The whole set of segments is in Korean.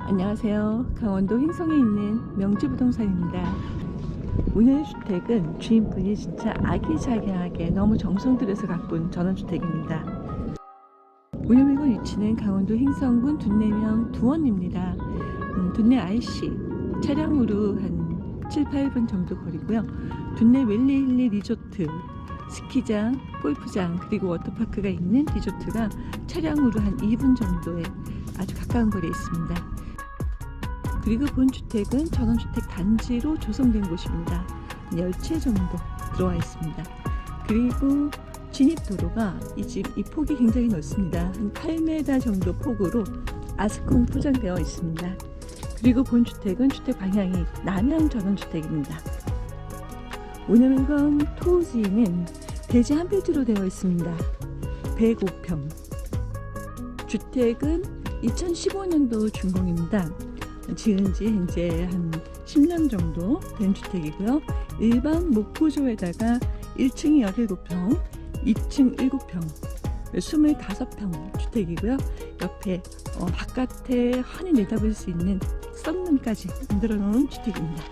안녕하세요. 강원도 횡성에 있는 명지부동산입니다. 오늘 주택은 주인분이 진짜 아기자기하게 너무 정성 들여서 가꾼 전원주택입니다. 오늘물건 위치는 강원도 횡성군 둔내면 두원입니다. 음, 둔내 IC 차량으로 한 7, 8분 정도 거리고요. 둔내 웰리힐리 리조트 스키장, 골프장 그리고 워터파크가 있는 리조트가 차량으로 한 2분 정도에 아주 가까운 거리에 있습니다. 그리고 본 주택은 전원주택 단지로 조성된 곳입니다. 10채 정도 들어와 있습니다. 그리고 진입도로가 이 집 이 폭이 굉장히 넓습니다. 한 8m 정도 폭으로 아스콘 포장되어 있습니다. 그리고 본 주택은 주택 방향이 남향 전원주택입니다. 오늘건 토지는 대지 한 필지로 되어 있습니다. 105평. 주택은 2015년도 준공입니다. 지은 지 이제 한 10년 정도 된 주택이고요. 일반 목구조에다가 1층이 17평, 2층 7평, 25평 주택이고요. 옆에 어, 바깥에 환히 내다볼 수 있는 썬문까지 만들어 놓은 주택입니다.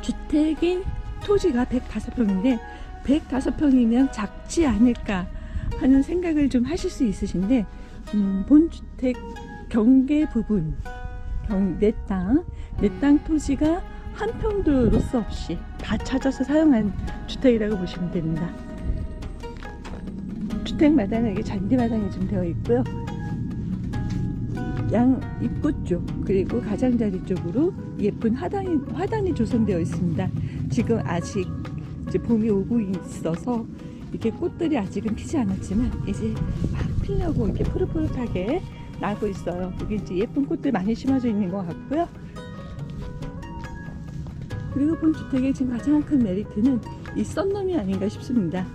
주택인 토지가 105평인데 105평이면 작지 않을까 하는 생각을 좀 하실 수 있으신데 음, 본 주택 경계 부분 내 땅, 내 땅 토지가 한 평도 로스 없이 다 찾아서 사용한 주택이라고 보시면 됩니다. 주택 마당은 이게 잔디 마당이 좀 되어 있고요. 양 입구 쪽 그리고 가장자리 쪽으로 예쁜 화단이 화단이 조성되어 있습니다. 지금 아직 이제 봄이 오고 있어서 이렇게 꽃들이 아직은 피지 않았지만 이제 막 피려고 이렇게 푸릇푸릇하게 나고 있어요. 여기 이제 예쁜 꽃들 많이 심어져 있는 것 같고요. 그리고 본 주택의 지금 가장 큰 메리트는 이 썬룸이 아닌가 싶습니다.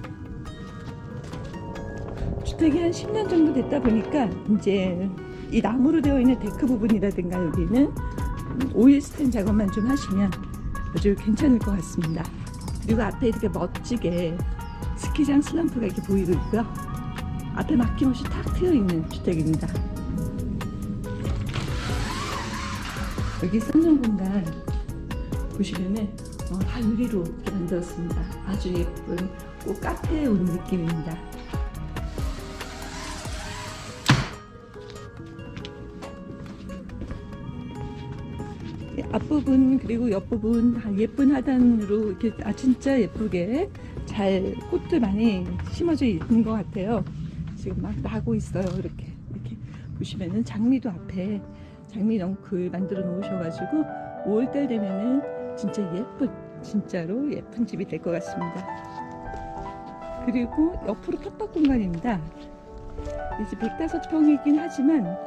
주택이 한 10년 정도 됐다 보니까 이제 이 나무로 되어 있는 데크 부분이라든가 여기는 오일 스텐 작업만 좀 하시면 아주 괜찮을 것 같습니다. 그리고 앞에 이렇게 멋지게 스키장 슬럼프가 이렇게 보이고 있고요. 앞에 막힘없이 탁 트여 있는 주택입니다. 여기 썬룸 공간 보시면은 어, 다 유리로 이렇게 만들었습니다. 아주 예쁜 꼭 카페에 온 느낌입니다. 예, 앞부분 그리고 옆부분 다 예쁜 하단으로 이렇게 아 진짜 예쁘게 잘 꽃들 많이 심어져 있는 것 같아요. 지금 막 나고 있어요. 이렇게 이렇게 보시면은 장미도 앞에 장미 넝쿨 만들어 놓으셔가지고 5월달 되면은 진짜 예쁜 진짜로 예쁜 집이 될 것 같습니다. 그리고 옆으로 텃밭 공간입니다. 이제 105평이긴 하지만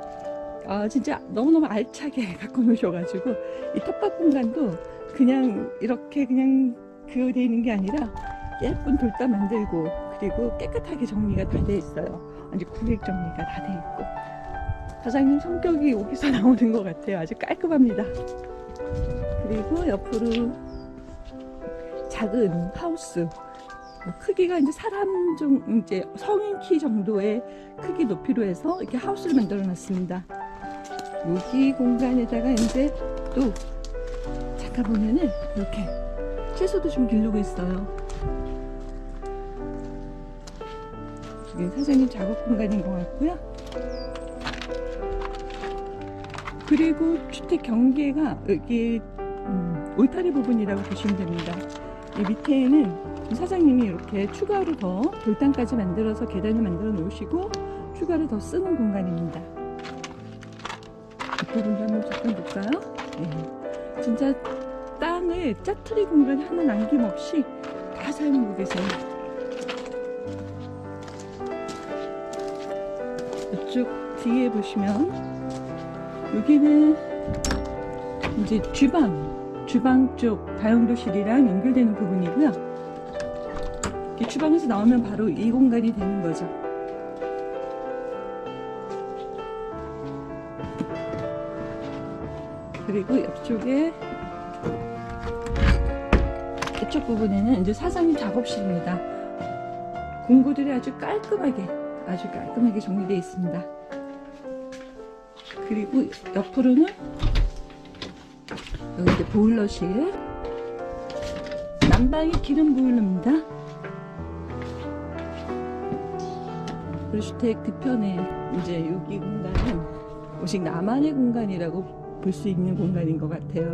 아 진짜 너무너무 알차게 갖고 놓으셔가지고 이 텃밭 공간도 그냥 이렇게 그냥 돼 있는 게 아니라 예쁜 돌담 만들고 그리고 깨끗하게 정리가 다 돼 있어요. 아주 구획 정리가 다 돼 있고 사장님 성격이 여기서 나오는 것 같아요. 아주 깔끔합니다. 그리고 옆으로 작은 하우스 뭐 크기가 이제 사람 좀 이제 성인 키 정도의 크기 높이로 해서 이렇게 하우스를 만들어 놨습니다. 여기 공간에다가 이제 또 잠깐 보면은 이렇게 채소도 좀 기르고 있어요. 여기 사장님 작업 공간인 것 같고요. 그리고 주택 경계가 여기 음, 울타리 부분이라고 보시면 됩니다. 이 밑에는 사장님이 이렇게 추가로 더 돌담까지 만들어서 계단을 만들어 놓으시고 추가로 더 쓰는 공간입니다. 이 부분도 한번 잠깐 볼까요? 네. 진짜 땅을 짜투리 공간 하나 남김없이 다 사용하고 계세요. 이쪽 뒤에 보시면 여기는 이제 주방, 주방 쪽 다용도실이랑 연결되는 부분이고요. 이렇게 주방에서 나오면 바로 이 공간이 되는 거죠. 그리고 옆쪽에 이쪽 부분에는 이제 사장님 작업실입니다. 공구들이 아주 깔끔하게, 아주 깔끔하게 정리되어 있습니다. 그리고 옆으로는 여기 이제 보일러실. 난방이 기름 보일러입니다. 주택 뒤편에 이제 여기 공간은 오직 나만의 공간이라고 볼 수 있는 공간인 것 같아요.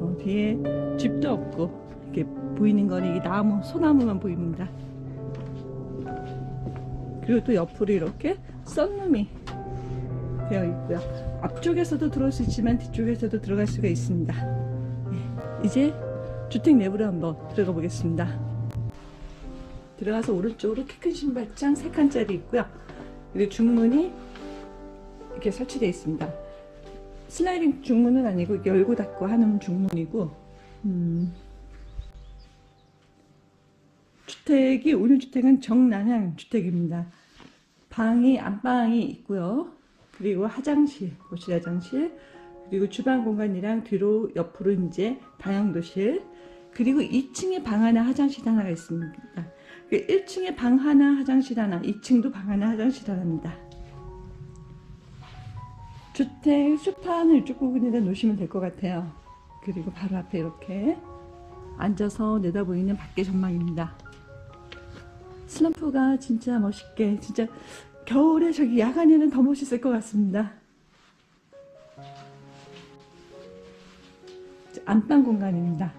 어, 뒤에 집도 없고 이렇게 보이는 거는 이 나무, 소나무만 보입니다. 그리고 또 옆으로 이렇게 썬룸이 되어 있고요. 앞쪽에서도 들어올 수 있지만 뒤쪽에서도 들어갈 수가 있습니다. 예, 이제 주택 내부로 한번 들어가 보겠습니다. 들어가서 오른쪽으로 키 큰 신발장 3칸짜리 있고요. 그리고 중문이 이렇게 설치되어 있습니다. 슬라이딩 중문은 아니고 열고 닫고 하는 중문이고 음, 주택이 오늘 주택은 정난향 주택입니다. 방이 안방이 있고요. 그리고 화장실, 거실 화장실, 그리고 주방 공간이랑 뒤로 옆으로 이제 다용도실, 그리고 2층에 방 하나, 화장실 하나가 있습니다. 1층에 방 하나, 화장실 하나, 2층도 방 하나, 화장실 하나입니다. 주택 수판을 이쪽 부분에다 놓으시면 될 것 같아요. 그리고 바로 앞에 이렇게 앉아서 내다보이는 밖의 전망입니다. 슬럼프가 진짜 멋있게, 진짜 겨울에 저기 야간에는 더 멋있을 것 같습니다. 안방 공간입니다.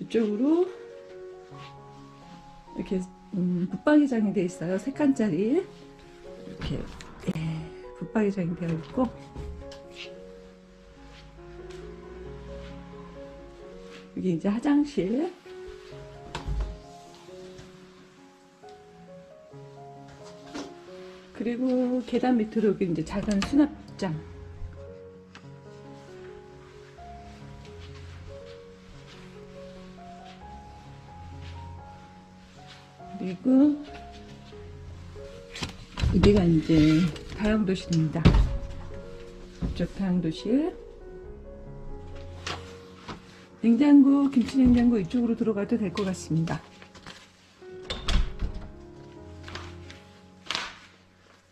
이쪽으로 이렇게 음, 붙박이장이 되어 있어요. 세 칸짜리 이렇게 예, 붙박이장이 되어 있고 여기 이제 화장실 그리고 계단 밑으로 여기 이제 작은 수납장 그리고 여기가 이제 다용도실입니다. 이쪽 다용도실. 냉장고, 김치 냉장고 이쪽으로 들어가도 될 것 같습니다.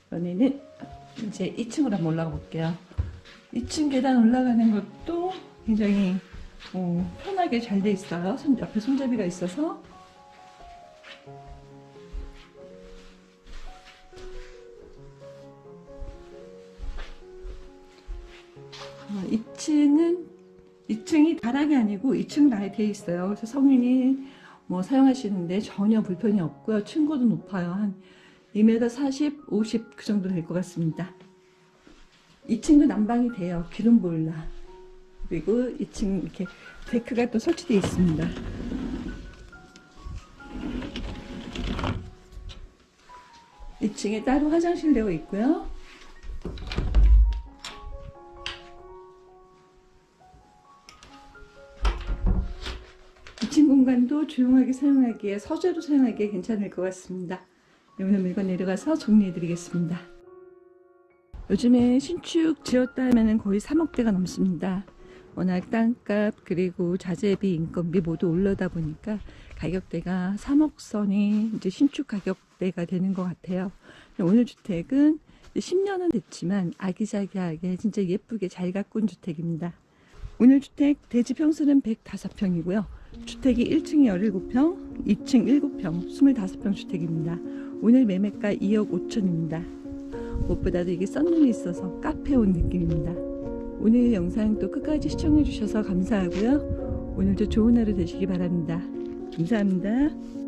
이번에는 이제 2층으로 한번 올라가 볼게요. 2층 계단 올라가는 것도 굉장히 어, 편하게 잘 돼 있어요. 손, 옆에 손잡이가 있어서 어, 2층은 2층이 다락이 아니고 2층 아예 돼 있어요. 그래서 성인이 뭐 사용하시는데 전혀 불편이 없고요. 층고도 높아요. 한 2m 40, 50 그 정도 될 것 같습니다. 2층도 난방이 돼요. 기름 보일러. 그리고 2층 이렇게 데크가 또 설치되어 있습니다. 이층에 따로 화장실 되어 있고요. 이층 공간도 조용하게 사용하기에 서재로 사용하기에 괜찮을 것 같습니다. 오늘 물건 내려가서 정리해 드리겠습니다. 요즘에 신축 지었다 하면 거의 3억대가 넘습니다. 워낙 땅값 그리고 자재비 인건비 모두 올라다 보니까 가격대가 3억 선이 이제 신축 가격대가 되는 것 같아요. 오늘 주택은 10년은 됐지만 아기자기하게 진짜 예쁘게 잘 가꾼 주택입니다. 오늘 주택 대지 평수는 105평이고요. 주택이 1층이 17평, 2층 7평, 25평 주택입니다. 오늘 매매가 2억 5천입니다. 무엇보다도 이게 썬룸이 있어서 카페 온 느낌입니다. 오늘 영상 또 끝까지 시청해 주셔서 감사하고요. 오늘도 좋은 하루 되시기 바랍니다. 감사합니다.